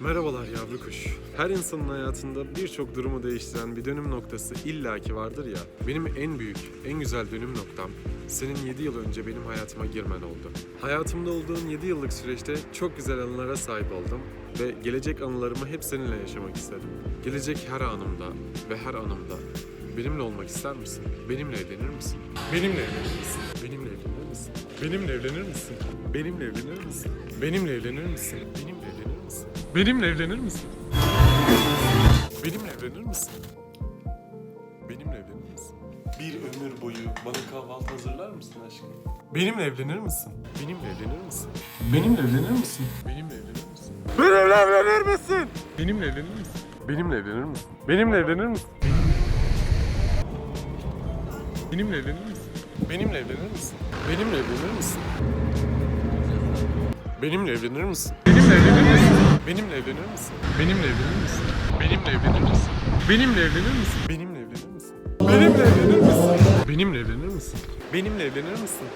Merhabalar yavru kuş. Her insanın hayatında birçok durumu değiştiren bir dönüm noktası illaki vardır ya. Benim en büyük, en güzel dönüm noktam senin 7 yıl önce benim hayatıma girmen oldu. Hayatımda olduğun 7 yıllık süreçte çok güzel anılara sahip oldum ve gelecek anılarımı hep seninle yaşamak istedim. Gelecek her anımda ve her anımda benimle olmak ister misin? Benimle evlenir misin? Benimle evlenir misin? Benimle evlenir misin? Benimle evlenir misin? Benimle evlenir misin? Benimle evlenir misin? Benimle evlenir misin? Benimle evlenir misin? Benimle evlenir misin? Benimle evlenir misin? Bir ömür boyu bana kahvaltı hazırlar mısın aşkım? Benimle evlenir misin? Benimle evlenir misin? Benimle evlenir misin? Benimle evlenir misin? Benimle evlenir misin? Benimle evlenir misin? Benimle evlenir misin? Benimle evlenir misin? Benimle evlenir misin? Benimle evlenir misin? Benimle evlenir misin? Benimle evlenir misin? Benimle evlenir misin? Benimle evlenir misin? Benimle evlenir misin? Benimle evlenir misin? Benimle evlenir misin? Benimle evlenir misin? Benimle evlenir misin? Benimle evlenir misin? Benimle evlenir misin?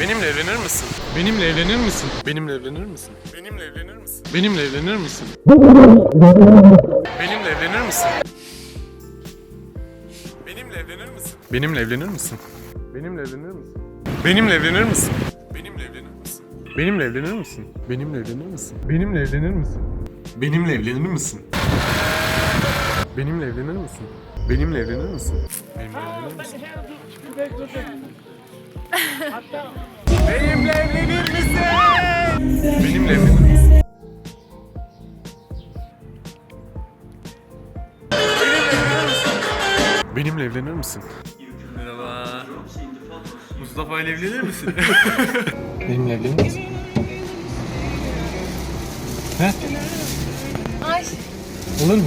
Benimle evlenir misin? Benimle evlenir misin? Benimle evlenir misin? Benimle evlenir misin? Benimle evlenir misin? Benimle evlenir misin? Benimle evlenir misin? Benimle evlenir misin? Benimle evlenir misin? Benimle evlenir misin? Benimle evlenir misin? Benimle evlenir misin? Benimle evlenir misin? Benimle evlenir misin? Benimle evlenir misin? Benimle evlenir misin? Benimle evlenir misin? Benimle evlenir misin? Benimle evlenir misin? Benimle evlenir misin? Benimle evlenir misin? Merhaba. Mustafa ile evlenir misin? Benimle evlenir misin? Ay Olur mu?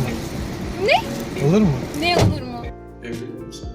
Ne? Olur mu? ne olur mu? Evlenir misin?